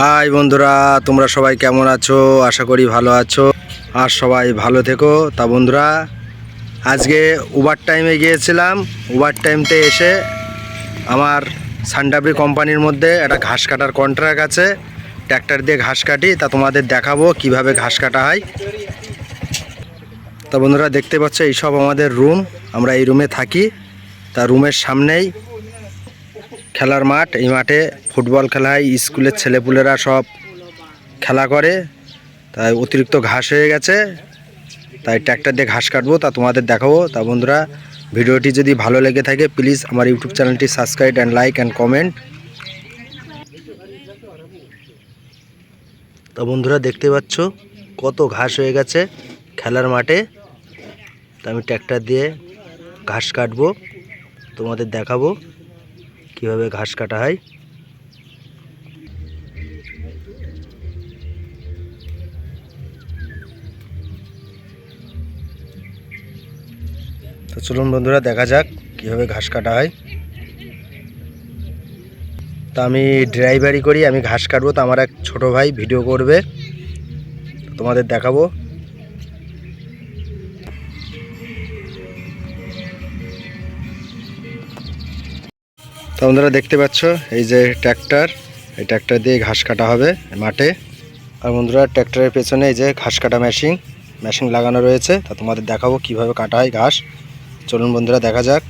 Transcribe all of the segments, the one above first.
High বন্ধুরা, তোমরা সবাই কেমন আছো? আশা করি ভালো আছো। আর সবাই ভালো থেকো। তা বন্ধুরা, আজকে ওভার টাইমে গিয়েছিলাম। ওভার টাইমতে এসে আমার সানডাবরি কোম্পানির মধ্যে একটা ঘাস কাটার কন্ট্রাক্ট আছে। ট্র্যাক্টর দিয়ে ঘাস কাটি, তা তোমাদের দেখাবো কীভাবে ঘাস কাটা হয়। তা বন্ধুরা, দেখতে পাচ্ছ, এইসব আমাদের রুম আমরা এই রুমে থাকি। তা রুমের সামনেই খেলার মাঠ, এই মাঠে ফুটবল খেলা হয় স্কুলের ছেলেপুলেরা সব খেলা করে। তাই অতিরিক্ত ঘাস হয়ে গেছে। তাই ট্র্যাক্টর দিয়ে ঘাস কাটবো, তা তোমাদের দেখাবো। তা বন্ধুরা, ভিডিওটি যদি ভালো লেগে থাকে প্লিজ আমার ইউটিউব চ্যানেলটি subscribe and like and comment তা বন্ধুরা, দেখতে পাচ্ছ কত ঘাস হয়ে গেছে খেলার মাঠে। তা আমি ট্র্যাক্টর দিয়ে ঘাস কাটবো, তোমাদের দেখাবো। কীভাবে ঘাস কাটা হয়? তো চলুন বন্ধুরা, দেখা যাক কীভাবে ঘাস কাটা হয়। তা আমি ড্রাইভারি করি, আমি ঘাস কাটবো, তো আমার এক ছোট ভাই ভিডিও করবে। তোমাদের দেখাবো। তো বন্ধুরা দেখতে পাচ্ছ, এই যে ট্র্যাক্টর, এই ট্র্যাক্টর দিয়ে ঘাস কাটা হবে মাঠে। আর বন্ধুরা, ট্র্যাক্টরের পেছনে এই যে ঘাস কাটা মেশিন মেশিন লাগানো রয়েছে। তা তোমাদের দেখাবো কীভাবে কাটা হয় ঘাস। চলুন বন্ধুরা, দেখা যাক।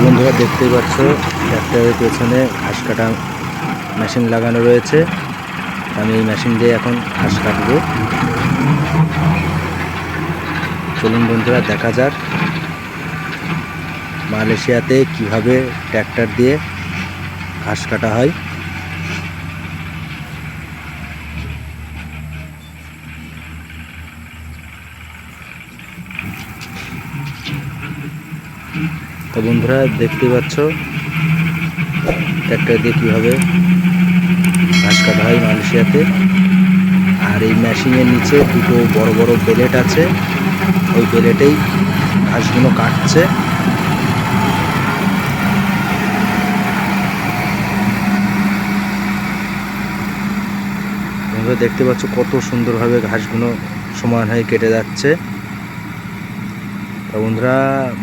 বন্ধুরা দেখতেই পাচ্ছ ট্র্যাক্টরের পেছনে ঘাস কাটা মেশিন লাগানো রয়েছে। আমি এই মেশিন দিয়ে এখন ঘাস কাটব। চলুন বন্ধুরা, দেখা যাক মালয়েশিয়াতে কীভাবে ট্র্যাক্টর দিয়ে ঘাস কাটা হয়। বন্ধুরা, দেখতে পাচ্ছ? ট্র্যাক্টর দিয়ে কীভাবে ঘাস কাটা হয় মালয়েশিয়াতে। আর এই মেশিনের নিচে দুটো বড় বড় বেলেট আছে। ওই বেলেটেই ঘাসগুলো কাটছে। দেখতে পাচ্ছ কত সুন্দরভাবে ঘাসগুলো সমান হয়ে কেটে যাচ্ছে। তো বন্ধুরা,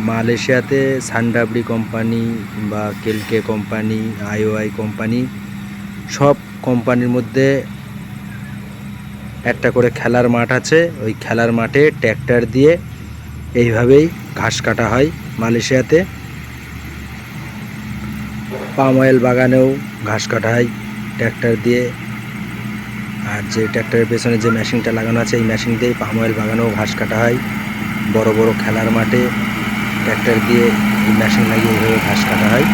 মালয়েশিয়াতে সানডাবড়ি কোম্পানি বা কেলকে কোম্পানি, আইওআই কোম্পানি, সব কোম্পানির মধ্যে একটা করে খেলার মাঠ আছে। ওই খেলার মাঠে ট্র্যাক্টর দিয়ে এইভাবেই ঘাস কাটা হয় মালয়েশিয়াতে। পাম অয়েল বাগানেও ঘাস কাটা হয় ট্র্যাক্টর দিয়ে। আর যে ট্র্যাক্টরের পেছনে যে মেশিনটা লাগানো আছে, এই মেশিন দিয়ে পাম অয়েল বাগানেও ঘাস কাটা হয়। বড় বড় খেলার মাঠে ট্র্যাক্টর দিয়ে মেশিন লাগিয়ে এইভাবে ঘাস কাটা হয়।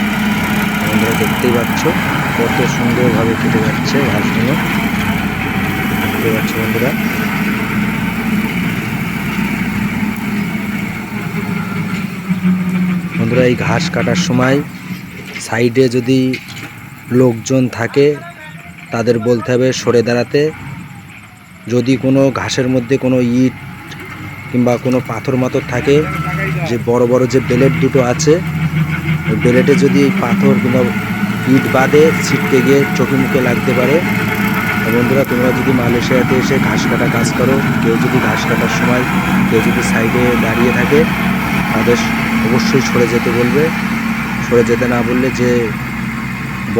বন্ধুরা দেখতেই পাচ্ছ, কত সুন্দরভাবে কেটে যাচ্ছে ঘাসগুলো। দেখতে পাচ্ছ বন্ধুরা। বন্ধুরা, এই ঘাস কাটার সময় সাইডে যদি লোকজন থাকে, তাদের বলতে হবে সরে দাঁড়াতে। যদি কোনো ঘাসের মধ্যে কোনো ইট কিংবা কোনো পাথর মাথর থাকে, যে বড় বড় যে বেলেট দুটো আছে, ওই বেলেটে যদি পাথর কিংবা ইট বাদে ছিটকে গিয়ে চোখে মুখে লাগতে পারে। বন্ধুরা, তোমরা যদি মালয়েশিয়াতে এসে ঘাস কাটা কাজ করো, কেউ যদি ঘাস কাটার সময় কেউ যদি সাইডে দাঁড়িয়ে থাকে, তাদের অবশ্যই সরে যেতে বলবে। সরে যেতে না বললে যে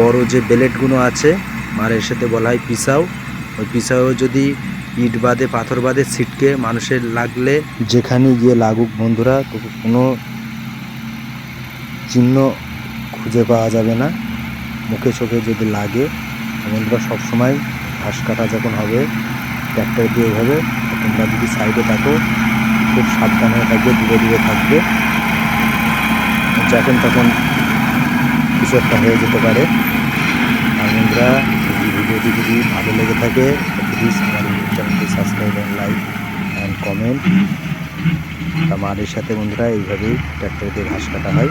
বড় যে বেলেটগুলো আছে, মালয়েশিয়াতে বলা হয় পিসাও, ওই পিসাও যদি ইট বাদে, পাথর বাদে ছিটকে মানুষের লাগলে যেখানে গিয়ে লাগুক বন্ধুরা কোনো চিহ্ন খুঁজে পাওয়া যাবে না। মুখে চোখে যদি লাগে বন্ধুরা সবসময় ঘাস কাটা যখন হবে, ট্র্যাক্টর দিয়ে এভাবে তোমরা যদি সাইডে থাকো, খুব সাবধান থাকবে, দূরে দূরে থাকবে। যখন তখন কিছু একটা হয়ে যেতে পারে। আর বন্ধুরা ভিডিওটি যদি ভালো লেগে থাকে প্লিজ চ্যানেলটি subscribe and like and comment আমাদের সাথে বন্ধুরা এইভাবেই ট্র্যাক্টর দিয়ে ঘাস কাটা হয়।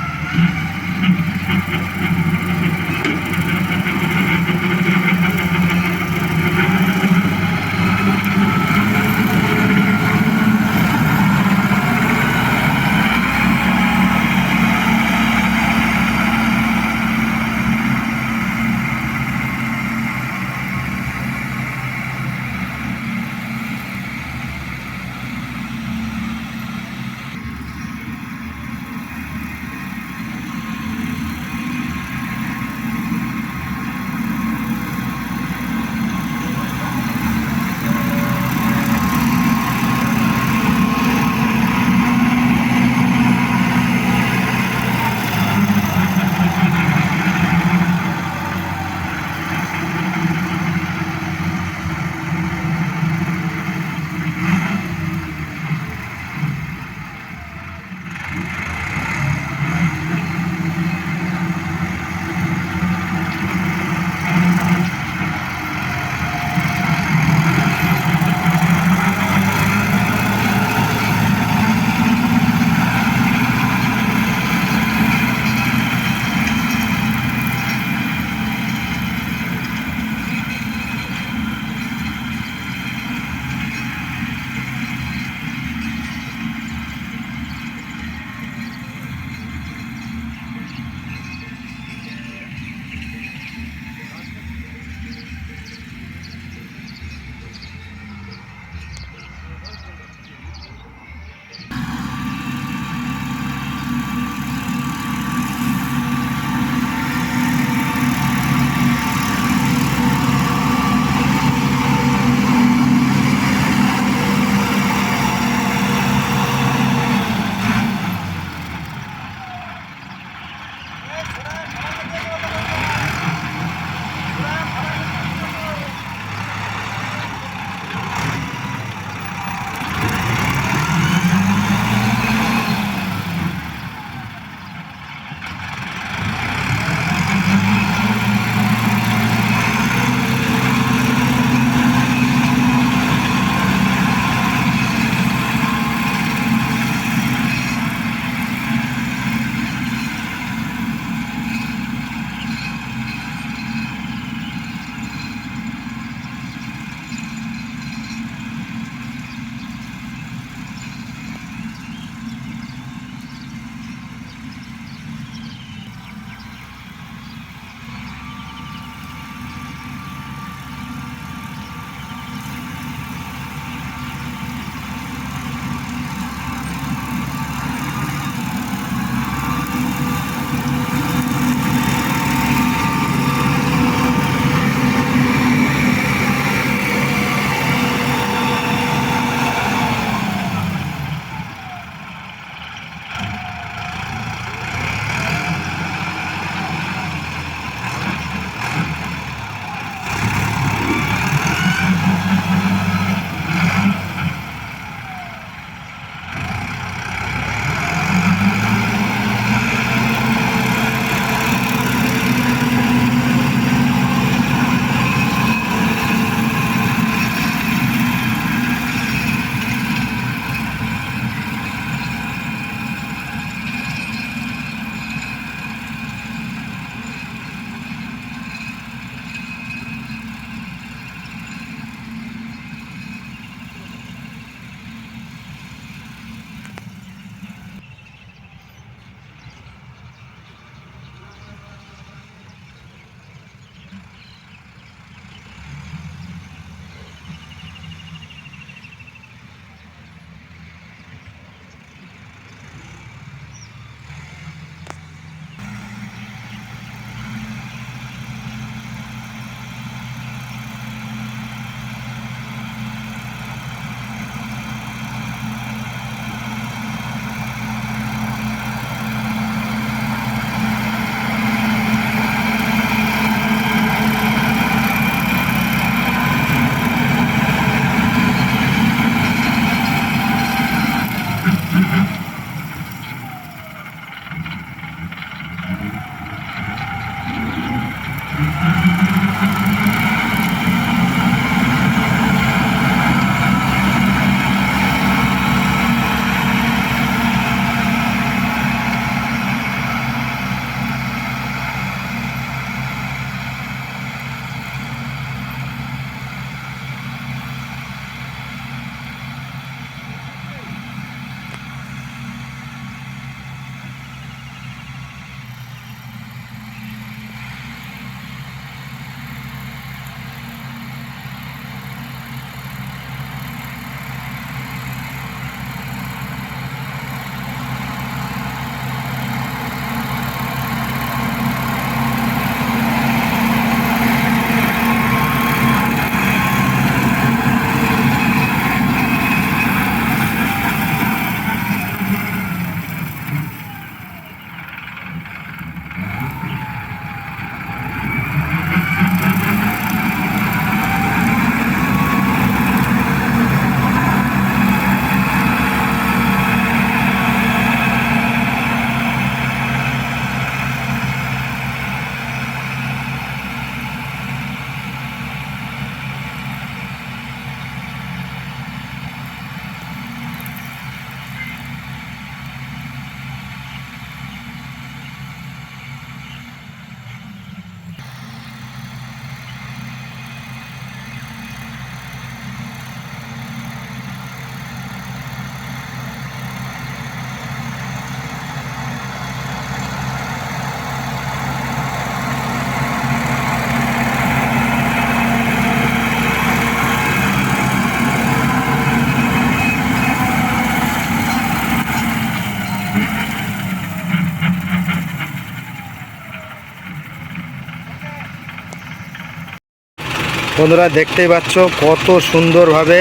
বন্ধুরা দেখতেই পাচ্ছ কত সুন্দরভাবে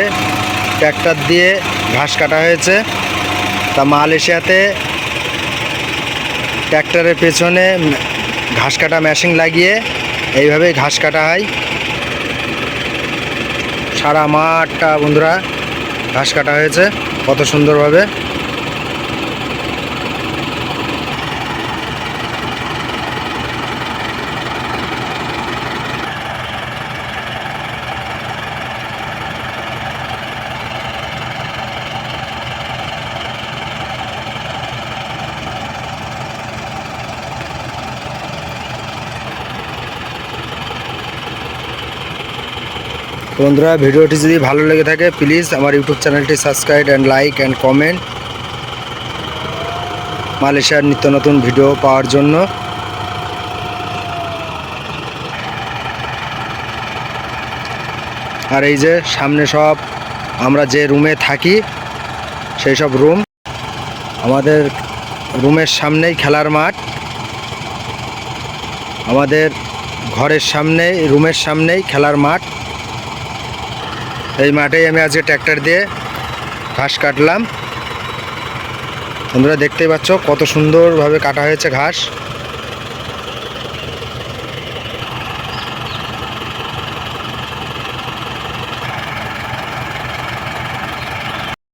ট্র্যাক্টর দিয়ে ঘাস কাটা হয়েছে। তা মালয়েশিয়াতে ট্র্যাক্টরের পেছনে ঘাস কাটা মেশিন লাগিয়ে এইভাবেই ঘাস কাটা হয়। সারা মাঠটা বন্ধুরা ঘাস কাটা হয়েছে, কত সুন্দরভাবে। বন্ধুরা, ভিডিওটি যদি ভালো লেগে থাকে প্লিজ আমার ইউটিউব চ্যানেলটি subscribe and like and comment মালয়েশিয়ার নিত্য নতুন ভিডিও পাওয়ার জন্য। আর এই যে সামনে সব আমরা যে রুমে থাকি, সেই সব রুম আমাদের রুমের সামনেই খেলার মাঠ। আমাদের ঘরের সামনেই, রুমের সামনেই খেলার মাঠ। এই মাঠেই আমি আজকে ট্র্যাক্টর দিয়ে ঘাস কাটলাম। তোমরা দেখতেই পাচ্ছ কত সুন্দরভাবে কাটা হয়েছে ঘাস।